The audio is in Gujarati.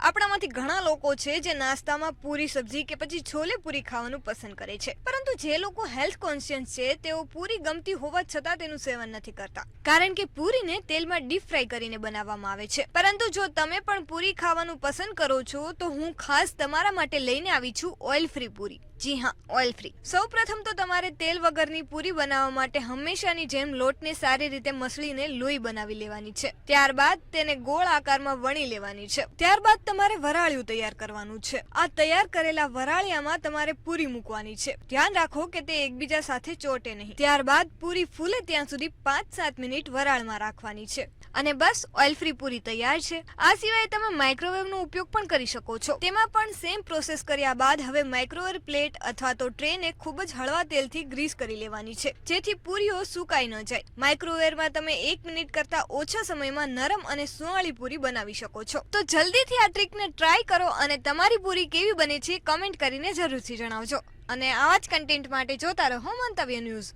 આપણામાંથી ઘણા લોકો છે જે નાસ્તામાં પૂરી સબ્જી કે પછી છોલે પૂરી ખાવાનું પસંદ કરે છે. પરંતુ જે લોકો હેલ્થ કોન્શિયસ છે, તેઓ પૂરી ગમતી હોવા છતાં તેનું સેવન નથી કરતા. કારણ કે પૂરીને તેલમાં ડીપ ફ્રાય કરીને બનાવવામાં આવે છે. પરંતુ જો તમે પણ પૂરી ખાવાનું પસંદ કરો છો, તો હું ખાસ તમારા માટે લઈને આવી છું ઓઇલ ફ્રી પૂરી. જી હા ઓઇલ ફ્રી સૌ પ્રથમ તો તમારે તેલ વગરની પૂરી બનાવવા માટે હંમેશાની જેમ લોટને સારી રીતે મસળીને લોહી બનાવી લેવાની છે. ત્યારબાદ તેને ગોળ આકારમાં વણી લેવાની છે. ત્યારબાદ તમારે વરાળિયું તૈયાર કરવાનું છે. આ તૈયાર કરેલા વરાળિયામાં તમારે પૂરી મૂકવાની છે. ધ્યાન રાખો કે તે એકબીજા સાથે ચોટે નહીં. ત્યારબાદ પૂરી ફૂલે ત્યાં સુધી પાંચ સાત મિનિટ વરાળમાં રાખવાની છે. અને બસ ઓઇલ ફ્રી પૂરી તૈયાર છે. આ સિવાય તમે માઇક્રોવેવનો ઉપયોગ પણ કરી શકો છો. તેમાં પણ સેમ પ્રોસેસ કર્યા બાદ હવે માઇક્રોવેવ પ્લેટ અથવા તો ટ્રેને ખૂબ જ હળવા તેલથી ગ્રીસ કરી લેવાની છે. જેથી પૂરીઓ સુકાઈ ન જાય. માઇક્રોવેવમાં તમે એક મિનિટ કરતા ઓછા સમયમાં નરમ અને સુવાળી પૂરી બનાવી શકો છો. તો જલ્દીથી આ ટ્રીકને ટ્રાય કરો અને તમારી પૂરી કેવી બને છે કમેન્ટ કરીને જરૂરથી જણાવજો. અને આવા જ કન્ટેન્ટ માટે જોતા રહો મંતવ્ય ન્યૂઝ.